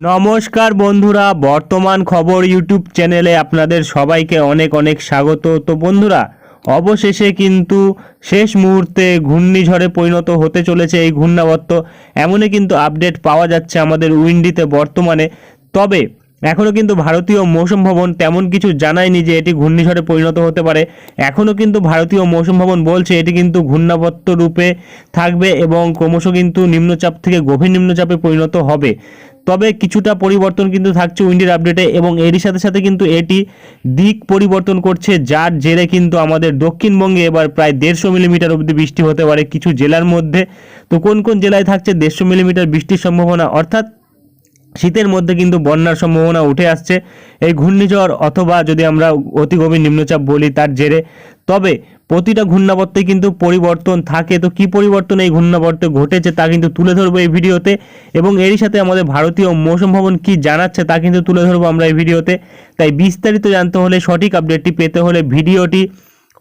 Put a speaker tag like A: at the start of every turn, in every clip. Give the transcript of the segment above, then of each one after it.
A: নমস্কার বন্ধুরা, বর্তমান খবর ইউটিউব চ্যানেলে আপনাদের সবাইকে অনেক অনেক স্বাগত। তো বন্ধুরা, অবশেষে কিন্তু শেষ মুহূর্তে ঘূর্ণিঝড়ে পরিণত হতে চলেছে এই ঘূর্ণাবর্ত। এমনই কিন্তু আপডেট পাওয়া যাচ্ছে আমাদের উইন্ডিতে বর্তমানে। তবে এখনও কিন্তু ভারতীয় মৌসুম ভবন তেমন কিছু জানায়নি যে এটি ঘূর্ণিঝড়ে পরিণত হতে পারে। এখনও কিন্তু ভারতীয় মৌসুম ভবন বলছে এটি কিন্তু ঘূর্ণাবর্ত রূপে থাকবে এবং ক্রমশ কিন্তু নিম্নচাপ থেকে গভীর নিম্নচাপে পরিণত হবে। তবে কিছুটা পরিবর্তন কিন্তু থাকছে উইন্ডির আপডেটে এবং এরই সাথে সাথে কিন্তু এটি দিক পরিবর্তন করছে, যার জেরে কিন্তু আমাদের দক্ষিণবঙ্গে এবার প্রায় দেড়শো মিলিমিটার অবধি বৃষ্টি হতে পারে কিছু জেলার মধ্যে। তো কোন কোন জেলায় থাকছে দেড়শো মিলিমিটার বৃষ্টির সম্ভাবনা? অর্থাৎ শীতের মধ্যে কিন্তু বন্যার সম্ভাবনা উঠে আসছে। এই ঘূর্ণিঝড় অথবা যদি আমরা অতি গভীর নিম্নচাপ বলি তার জেরে, তবে প্রতিটা ঘূর্ণাবর্তে কিন্তু পরিবর্তন থাকে। তো কি পরিবর্তন এই ঘূর্ণাবর্তে ঘটেছে তা কিন্তু তুলে ধরবো এই ভিডিওতে। এবং এরই সাথে আমাদের ভারতীয় মৌসুম ভবন কি জানাচ্ছে তা কিন্তু তুলে ধরবো আমরা এই ভিডিওতে। তাই বিস্তারিত জানতে হলে সঠিক আপডেটটি পেতে হলে ভিডিওটি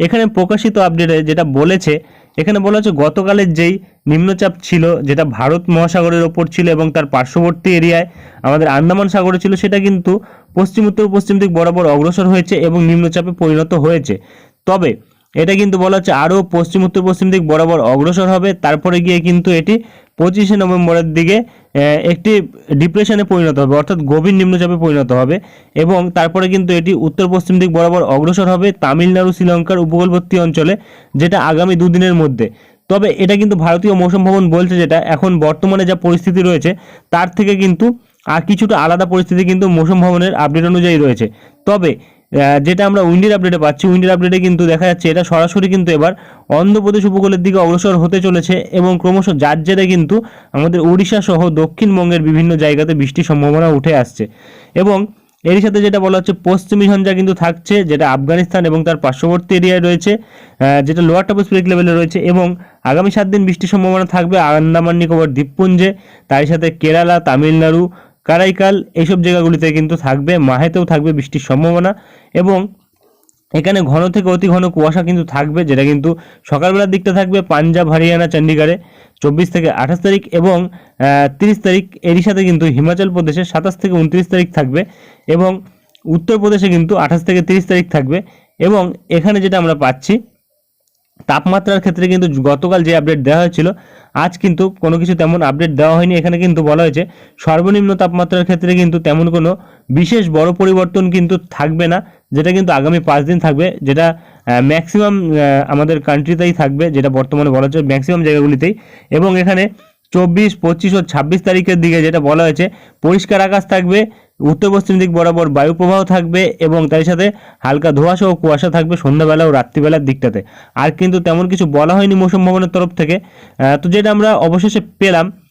A: এখানে প্রকাশিত আপডেটে যেটা বলেছে, এখানে বলা হচ্ছে গতকালের যেই নিম্নচাপ ছিল, যেটা ভারত মহাসাগরের ওপর ছিল এবং তার পার্শ্ববর্তী এরিয়ায় আমাদের আন্দামান সাগরে ছিল, সেটা কিন্তু পশ্চিম, উত্তর, পশ্চিম দিক বরাবর অগ্রসর হয়েছে এবং নিম্নচাপে পরিণত হয়েছে। তবে এটা কিন্তু বলা হচ্ছে আরও পশ্চিম, উত্তর, পশ্চিম দিক বরাবর অগ্রসর হবে, তারপরে গিয়ে কিন্তু এটি পঁচিশে নভেম্বরের দিকে একটি ডিপ্রেশনে পরিণত হবে, অর্থাৎ গভীর নিম্নচাপে পরিণত হবে। এবং তারপরে কিন্তু এটি উত্তর পশ্চিম দিক বরাবর অগ্রসর হবে তামিলনাড়ু, শ্রীলঙ্কার উপকূলবর্তী অঞ্চলে, যেটা আগামী দুদিনের মধ্যে। তবে এটা কিন্তু ভারতীয় মৌসুম ভবন বলছে যেটা, এখন বর্তমানে যা পরিস্থিতি রয়েছে, তার থেকে কিন্তু আর কিছুটা আলাদা পরিস্থিতি কিন্তু মৌসুম ভবনের আপডেট অনুযায়ী রয়েছে। তবে যেটা আমরা উইন্ডির আপডেটে পাচ্ছি, উইন্ডির আপডেটে কিন্তু দেখা যাচ্ছে এটা সরাসরি কিন্তু এবার অন্ধ্রপ্রদেশ উপকূলের দিকে অগ্রসর হতে চলেছে এবং ক্রমশ যার জেরে কিন্তু আমাদের উড়িষ্যা সহ দক্ষিণবঙ্গের বিভিন্ন জায়গাতে বৃষ্টির সম্ভাবনা উঠে আসছে। এবং এরই সাথে যেটা বলা হচ্ছে, পশ্চিমী ঝঞ্ঝা কিন্তু থাকছে, যেটা আফগানিস্তান এবং তার পার্শ্ববর্তী এরিয়ায় রয়েছে যেটা লোয়ার টপোস্ফিরিক লেভেলে রয়েছে এবং আগামী সাত দিন বৃষ্টির সম্ভাবনা থাকবে আন্দামান নিকোবর দ্বীপপুঞ্জে, তার সাথে কেরালা, তামিলনাড়ু কারাইকাল এইসব জায়গাগুলিতে কিন্তু থাকবে, মাহেতেও থাকবে বৃষ্টির সম্ভাবনা এবং এখানে ঘন থেকে অতি ঘন কুয়াশা কিন্তু থাকবে, যেটা কিন্তু সকালবেলার দিকটা থাকবে পাঞ্জাব, হরিয়ানা, চণ্ডীগড়ে চব্বিশ থেকে আঠাশ তারিখ এবং তিরিশ তারিখ এরই সাথে কিন্তু হিমাচল প্রদেশে সাতাশ থেকে উনত্রিশ তারিখ থাকবে এবং উত্তরপ্রদেশে কিন্তু আঠাশ থেকে তিরিশ তারিখ থাকবে এবং এখানে যেটা আমরা পাচ্ছি তাপমাত্রার ক্ষেত্রে কিন্তু গতকাল যে আপডেট দেওয়া হয়েছিল, আজ কিন্তু কোনো কিছু তেমন আপডেট দেওয়া হয়নি। এখানে কিন্তু বলা হয়েছে, সর্বনিম্ন তাপমাত্রার ক্ষেত্রে কিন্তু তেমন কোনো বিশেষ বড় পরিবর্তন কিন্তু থাকবে না, যেটা কিন্তু আগামী পাঁচ দিন থাকবে, যেটা ম্যাক্সিমাম আমাদের কান্ট্রিতেই থাকবে, যেটা বর্তমানে বলা হচ্ছে ম্যাক্সিমাম জায়গাগুলিতেই। এবং এখানে চব্বিশ, পঁচিশ ও ছাব্বিশ তারিখের দিকে যেটা বলা হয়েছে, পরিষ্কার আকাশ থাকবে উত্তর পশ্চিম দিক বরাবর বায়ু প্রবাহ থাকবে এবং তার সাথে হালকা ধোঁয়াশা ও কুয়াশা থাকবে সন্ধ্যাবেলা ও রাত্রিবেলার দিকটাতে। আর কিন্তু তেমন কিছু বলা হয়নি মৌসুম ভবনের তরফ থেকে। তো যেটা আমরা অবশেষে পেলাম